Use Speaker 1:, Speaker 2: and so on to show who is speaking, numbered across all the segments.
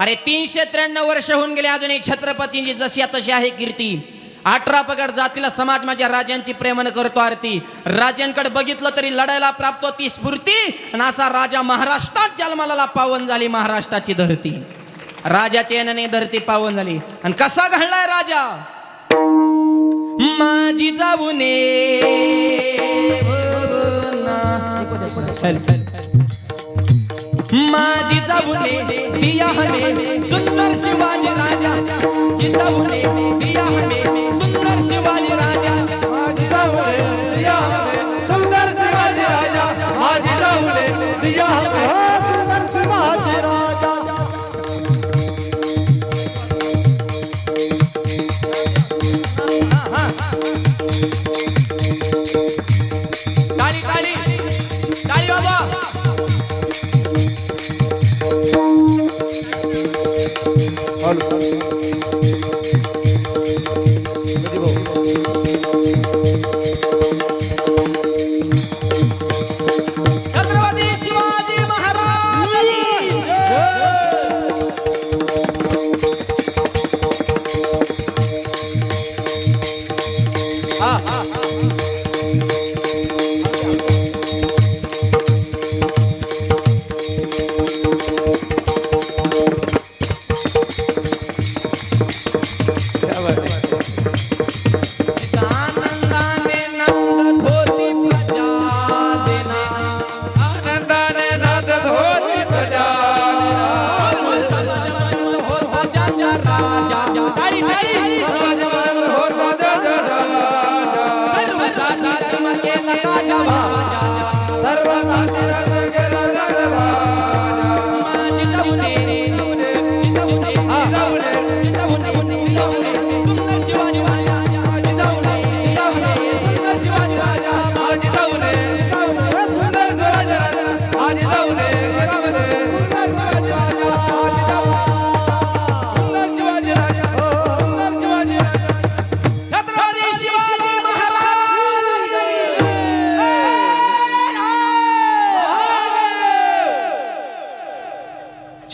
Speaker 1: अरे तीनशे त्र्याण्णव वर्ष होऊन गेले अजूनही छत्रपतींची जशी तशी आहे कीर्ती. अठरा पगड जातीला समाज माझ्या राजांची प्रेमन करतो आरती. राजांकडे बघितलं तरी लढायला प्राप्त ती स्फूर्ती आणि असा राजा महाराष्ट्रात जन्माला पावन झाली महाराष्ट्राची धरती. राजाच्या येण्याने धरती पावन झाली. आणि कसा घडलाय राजा? माझी जाऊने. माझी जाऊने. दिया हमे सुंदर शिवाजी राजा जिजाऊने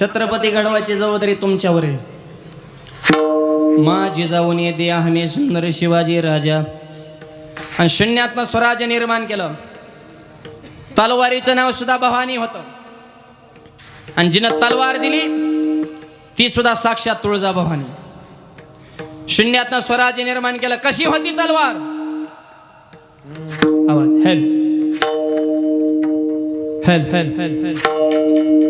Speaker 1: छत्रपती घडवायची जबाबदारी तुमच्यावर आहे. माझी जाऊन येते आम्ही सुंदर शिवाजी राजा. आणि शून्यातनं स्वराज्य निर्माण केलं. तलवारीचं नाव सुद्धा भवानी होतं. आणि जिनं तलवार दिली ती सुद्धा साक्षात तुळजा भवानी. शून्यातनं स्वराज्य निर्माण केलं. कशी होती तलवार? आवाज. हेल. हेल हेल हेल हेल.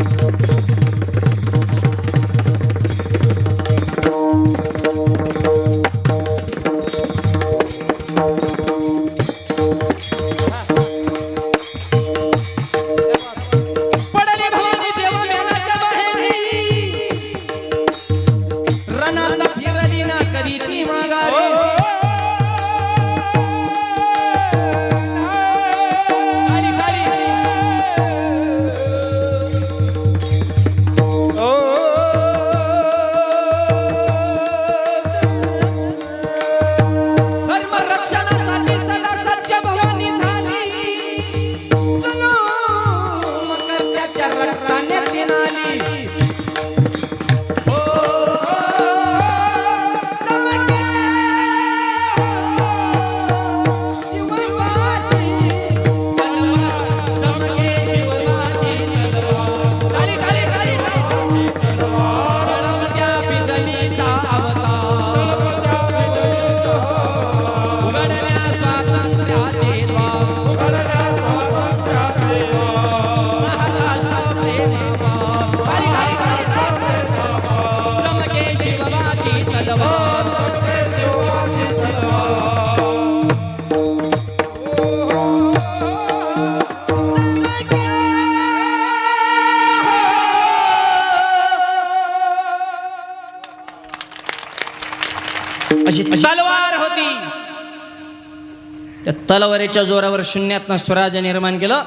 Speaker 1: तलवारीच्या जोरावर शून्यातनं स्वराज्य निर्माण केलं.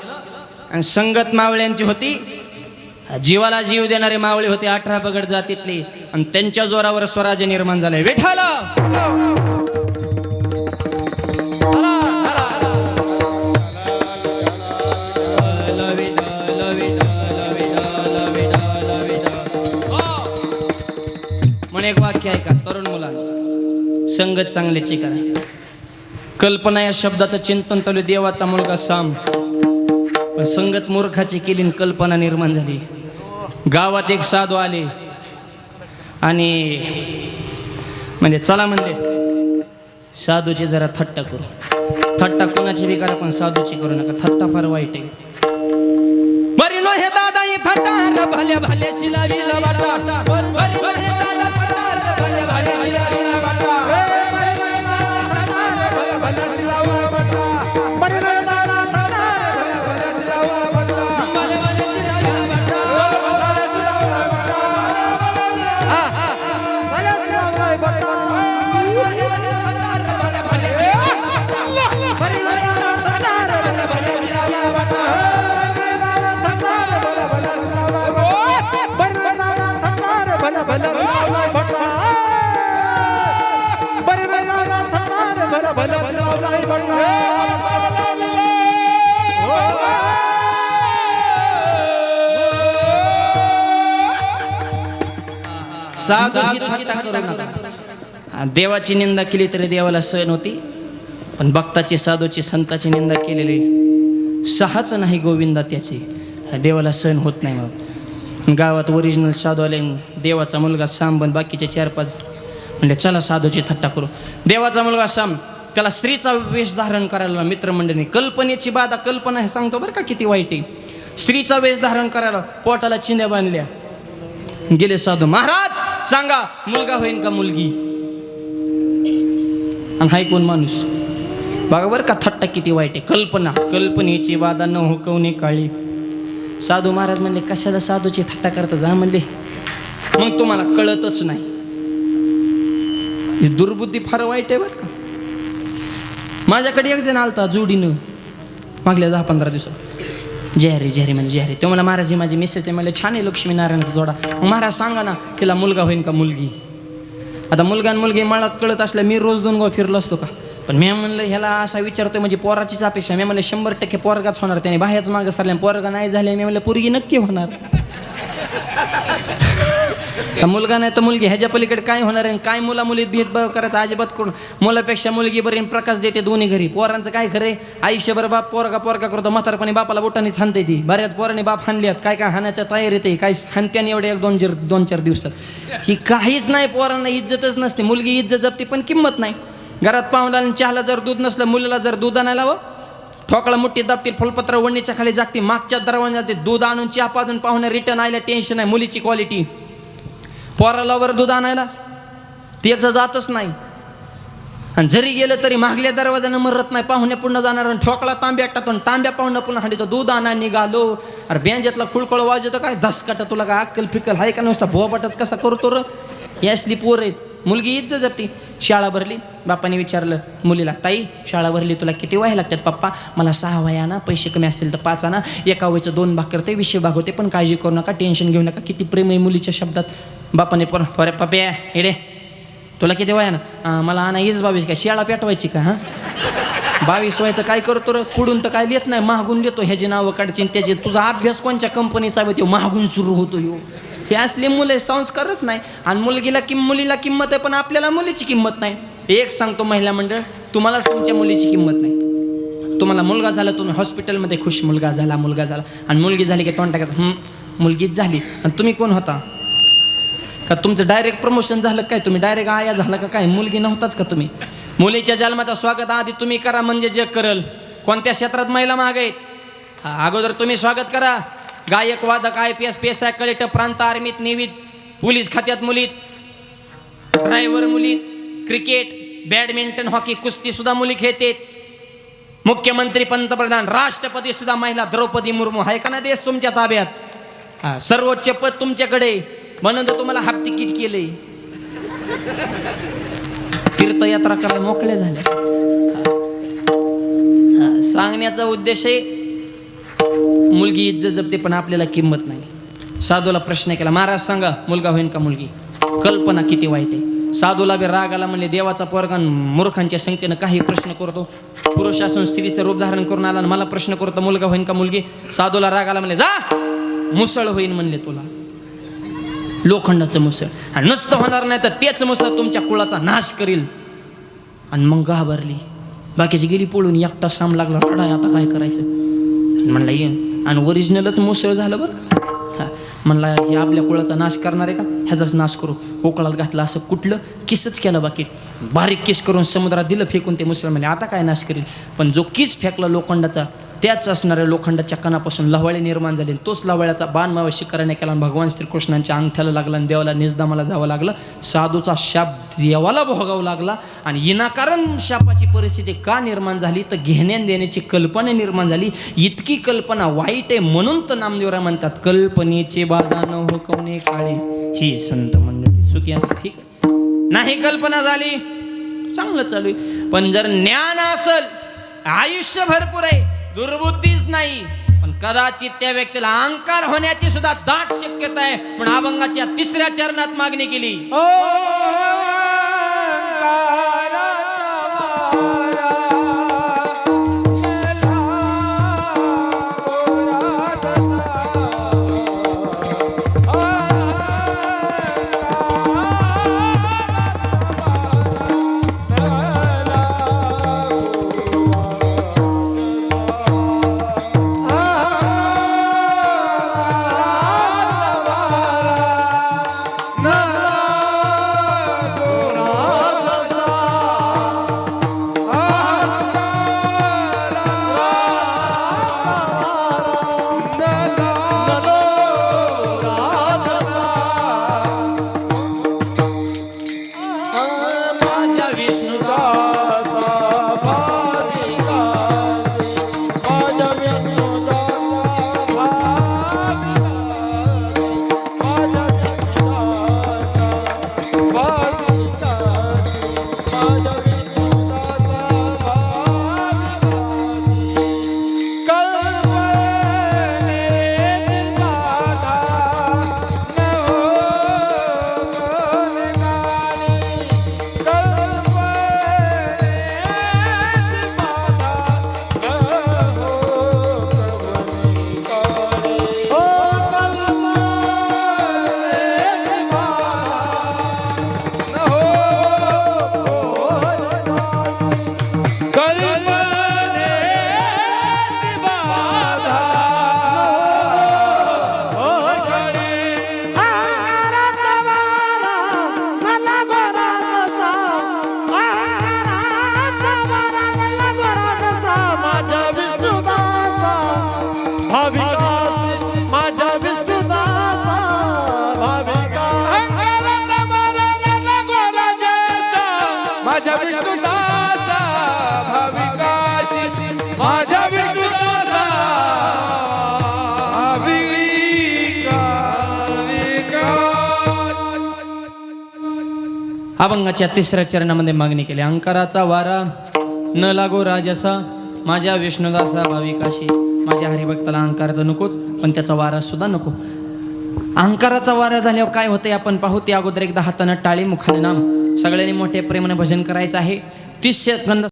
Speaker 1: आणि संगत मावळ्यांची होती. जीवाला जीव देणारे मावळे होते अठरा पगड जातीतली. आणि त्यांच्या जोरावर स्वराज्य निर्माण झालंय. विठाला म्हणून एक वाक्य आहे का तरुण मुलांना. संगत चांगल्याची करा कल्पना या शब्दाचं चिंतन चालू देवाचा मुलगा साम. पण संगत मूर्खाची केली आणि कल्पना निर्माण झाली. गावात एक साधू आले. आणि म्हणजे चला म्हणले साधूची जरा थट्टा करू. थट्टा कोणाची बी करा पण साधूची करू नका. थट्टा फार वाईट आहे. बरी नो हे दादा ही थट्टा र भल्या भल्या शिलावीला वाटा. बरी नो हे दादा थट्टा भल्या भल्या देवाची निंदा केली तरी देवाला सहन होती पण भक्ताची साधूची संताची निंदा केलेली सहाच नाही गोविंदा त्याची. देवाला सहन होत नाही मग गावात ओरिजिनल साधू आले देवाचा मुलगा साम पण बाकीचे चार पाच म्हणजे चला साधूची थट्टा करू. देवाचा मुलगा साम त्याला स्त्रीचा वेश धारण करायला मित्रमंडळी कल्पनेची बाधा कल्पना हे सांगतो बरं का किती वाईट आहे. स्त्रीचा वेश धारण करायला पोटाला चिंध्या बांधल्या. गेले साधू महाराज सांगा मुलगा होईन का मुलगी? आणि हाय कोण माणूस? बघा बरं का थट्टा किती वाईट आहे. कल्पना कल्पनेची वादा न हुकवणे काळी. साधू महाराज म्हणले कशाला साधूची थट्टा करता जा म्हणले? मग तुम्हाला कळतच नाही. ही दुर्बुद्धी फार वाईट आहे बरं का. माझ्याकडे एक जण आलता जोडीनं. मागल्या दहा पंधरा दिवसात. जेहरी जेहरी म्हणजे जेहरी. तो मला महाराज ही माझी मिसेस आहे. मला छान आहे लक्ष्मीनारायणचा जोडा. महाराज सांगा ना तिला मुलगा होईन का मुलगी? आता मुलगा आणि मुलगी मला कळत असल्या मी रोज दोन गाव फिरलो असतो का? पण मी म्हणलं ह्याला असा विचारतोय म्हणजे पोराचीच अपेक्षा मी म्हणलं शंभर टक्के पोरगाच होणार त्याने बाहेरच मागं सरल्या पोरगा नाही झाले मी म्हणलं पोरगी नक्की होणार. आता मुलगा नाही तर मुलगी ह्याच्या पलीकडे काय होणार आहे काय मुला मुली भेदभाव करायचा अजिबात करून? मुलापेक्षा मुलगी बरी आणि प्रकाश देते दोन्ही घरी. पोरांचं काय खरे आयुष्यभर बाप पोरगा पोरगा करतो म्हातारपणी बापाला बोटाने हाणते ती. बऱ्याच पोरांनी बाप हाणल्यात. काय काय हाण्याच्या तयारी आहे? काय हानत्याने एवढे एक दोन चार दोन चार दिवसात. ही काहीच नाही पोरांना इज्जतच नसते. मुलगी इज्जत जपते पण किंमत नाही. घरात पाहुणा आणि चहाला जर दूध नसलं मुलाला जर दूध आणायला हवं ठोकळा मोठी दाबतील फुलपत्र वणीच्या खाली जागतील मागच्या दरवाजा जाते दूध आणून चहा पाजून पाहुणे रिटर्न आयला टेन्शन आहे मुलीची क्वालिटी पोराला वर दूध आणायला? ती एकदा जातच नाही. आणि जरी गेलं तरी मागल्या दरवाजानं मरत नाही पाहुण्या पुन्हा जाणार आणि ठोकळा तांब्या टाकून तांब्या पाहुणं पुन्हा हांडीतो दूध आणा निघालो. अरे बँजेतला खुळखळ वाजवतो काय धसकाट तुला काय अक्कल फिकल हाय का नुसता भोबाटच कसा करतो र? यासली पोर आहेत. मुलगी इज्जत जपती. शाळा भरली. बापाने विचारलं मुलीला ताई शाळा भरली तुला किती वह्या लागतात पप्पा? मला सहा वया ना पैसे कमी असतील तर पाच आणा. एका वयचं दोन भाग करते विषय भाग होते पण काळजी करू नका टेन्शन घेऊ नका. किती प्रेम आहे मुलीच्या शब्दात. बापाने पर अरे पप्या इडे तुला किती वया ना मला आणा हीच बावीस काय शिळा पेटवायची का हां? बावीस वयाचं काय करतो रे कुडून तर काय देत नाही महागून देतो ह्याची नावं काढची त्याची. तुझा अभ्यास कोणत्या कंपनीचा आहे तो महागून सुरू होतो यो हे असले मुलं संस्कारच नाही. आणि मुलगीला किम मुलीला किंमत आहे पण आपल्याला मुलीची किंमत नाही. एक सांगतो महिला मंडळ तुम्हाला तुमच्या मुलीची किंमत नाही. तुम्हाला मुलगा झाला तुम्ही हॉस्पिटलमध्ये खुश मुलगा झाला मुलगा झाला. आणि मुलगी झाली की तोंड मुलगीच झाली. आणि तुम्ही कोण होता? का तुमचं डायरेक्ट प्रमोशन झालं काय? तुम्ही डायरेक्ट आया झाला का काय? मुलगी नव्हताच का तुम्ही? मुलीच्या जन्माचं स्वागत आधी तुम्ही करा म्हणजे जग करल. कोणत्या क्षेत्रात महिला माग आहेत? अगोदर तुम्ही स्वागत करा. गायक वादक I P S P S I collector प्रांत आर्मीत नेवीत पोलीस खात्यात मुलीत ड्रायव्हर मुलीत क्रिकेट बॅडमिंटन हॉकी कुस्ती सुद्धा मुली खेळते मुख्यमंत्री पंतप्रधान राष्ट्रपती सुद्धा महिला द्रौपदी मुर्मू आहे का ना देश तुमच्या ताब्यात? सर्वोच्च पद तुमच्याकडे. म्हणून तर तुम्हाला हाफ तिकीट केले. तीर्थयात्रा करायला मोकळे झाले. सांगण्याचा उद्देश आहे मुलगी इज्जत जपते पण आपल्याला किंमत नाही. साधूला प्रश्न केला महाराज सांगा मुलगा होईन का मुलगी? कल्पना किती वाईट आहे. साधूला बी राग आला म्हणजे देवाचा पोरगान मूर्खांच्या संख्येनं काही प्रश्न करतो. पुरुष असून स्त्रीचं रूप धारण करून आला आणि मला प्रश्न करतो मुलगा होईन का मुलगी? साधूला राग आला म्हणले जा मुसळ होईन म्हणले तुला. लोखंडाचं मुसळ. आणि नुसतं होणार नाही तर तेच मुसळ तुमच्या कुळाचा नाश करील. आणि मग घाबरली. बाकीची गेली पळून एकटा साम लागला रडाय आता काय करायचं? म्हणला ये. आणि ओरिजिनलच मुसळ झालं बरं हा. म्हणला हे आपल्या कुळाचा नाश करणार आहे का? ह्याचाच नाश करू. कोकळात घातला असं कुठलं किसच केलं बाकी. बारीक किस करून समुद्रात दिलं फेकून ते मुसळ म्हणे आता काय नाश करील? पण जो किस फेकला लोखंडाचा त्याच असणाऱ्या लोखंडाच्या कणापासून लवाळे निर्माण झाले. तोच लवाळ्याचा बाण मावा शिकाराने केला भगवान श्रीकृष्णांच्या अंगठ्याला लागला आणि देवाला निजदामाला जावं लागलं. साधूचा शाप देवाला भोगावा लागला आणि विनाकारण शापाची परिस्थिती का निर्माण झाली? तर घेण्यान देण्याची कल्पना निर्माण झाली. इतकी कल्पना वाईट आहे म्हणून तर नामदेवरा म्हणतात कल्पनेचे बाधा न हुकवणे काळी. ही संत मंडळी सुखी असं ठीक आहे. नाही कल्पना झाली चांगलं चालू आहे. पण जर ज्ञान असल आयुष्य भरपूर आहे. दुर्बुद्धीच नाही. पण कदाचित त्या व्यक्तीला अहंकार होण्याची सुद्धा दाट शक्यता आहे. म्हणून अभंगाच्या तिसऱ्या चरणात मागणी केली. अभंगाच्या तिसऱ्या चरणामध्ये मागणी केली. अंकाराचा वारा न लागो राजसा माझ्या विष्णुदासा भाविकाशी. माझ्या हरिभक्ताला अंकार तर नकोच पण त्याचा वारा सुद्धा नको. अहंकाराचा वारा झाल्यावर काय होते आपण पाहू. ते अगोदर एकदा हातानं टाळी मुखाने नाम. सगळ्यांनी मोठ्या प्रेमाने भजन करायचं आहे. तीस सेकंद